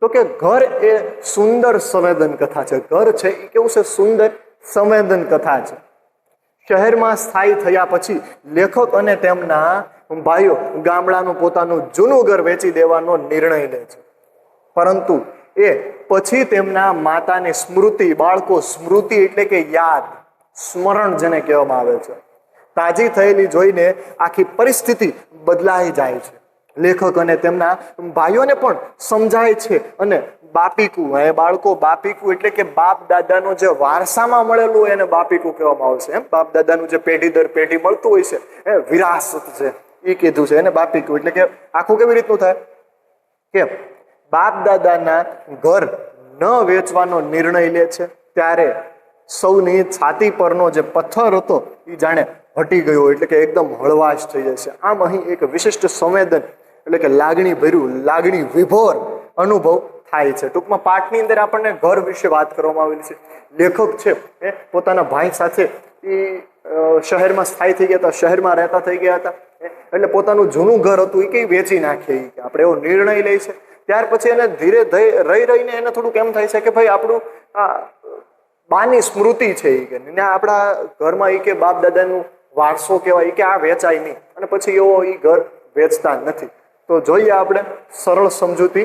તો કે ઘર એ સુંદર સંવેદન કથા છે. ઘર છે એ કેવું છે? સુંદર સંવેદન કથા છે. શહેરમાં સ્થાયી થયા પછી લેખક અને તેમના ભાઈઓ ગામડાનું પોતાનું જૂનું ઘર વેચી દેવાનો નિર્ણય લે છે. પરંતુ એ પછી તેમના માતાની સ્મૃતિ, બાળકો સ્મૃતિ એટલે કે યાદ, સ્મરણ જેને કહેવામાં આવે છે. તાજી થયેલી જોઈને આખી પરિસ્થિતિ બદલાઈ જાય છે. લેખક અને તેમના ભાઈઓને પણ સમજાય છે. અને બાપીકુ એ બાળકો, બાપીકુ એટલે કે બાપ દાદાનો જે વારસામાં મળેલું હોય એને બાપીકુ કહેવામાં આવશે એમ બાપ દાદાનું જે પેઢી દર પેઢી મળતું હોય છે, એ વિરાસત છે એ કીધું છે. એને બાપીકુ એટલે કે આખું કેવી રીતનું થાય? કે બાપ દાદાના ઘર ન વેચવાનો નિર્ણય લે છે, ત્યારે સૌની છાતી પરનો જે પથ્થર હતો એ જાણે હટી ગયો, એટલે કે એકદમ હળવાશ થઈ છે આમ અહીં એક વિશિષ્ટ સંવેદન એટલે કે લાગણી ભર્યું, લાગણી વિભોર અનુભવ થાય છે. ટૂંકમાં પાઠની અંદર આપણને ઘર વિશે વાત કરવામાં આવેલી છે. લેખક છે એ પોતાના ભાઈ સાથે એ શહેરમાં સ્થાયી થઈ ગયા હતા, શહેરમાં રહેતા થઈ ગયા હતા. એટલે પોતાનું જૂનું ઘર હતું, એ કંઈ વેચી નાખીએ આપણે એવો નિર્ણય લઈ છે. ત્યાર પછી એને ધીરે રહી રહીને એને થોડુંક એમ થાય છે કે ભાઈ આપણું આ બાની સ્મૃતિ છે એ કે ને આપણા ઘરમાં એ કે બાપ દાદાનું વારસો કહેવાય, એ કે આ વેચાય નહીં. અને પછી એવો એ ઘર વેચતા નથી. તો જોઈએ આપણે સરળ સમજૂતી.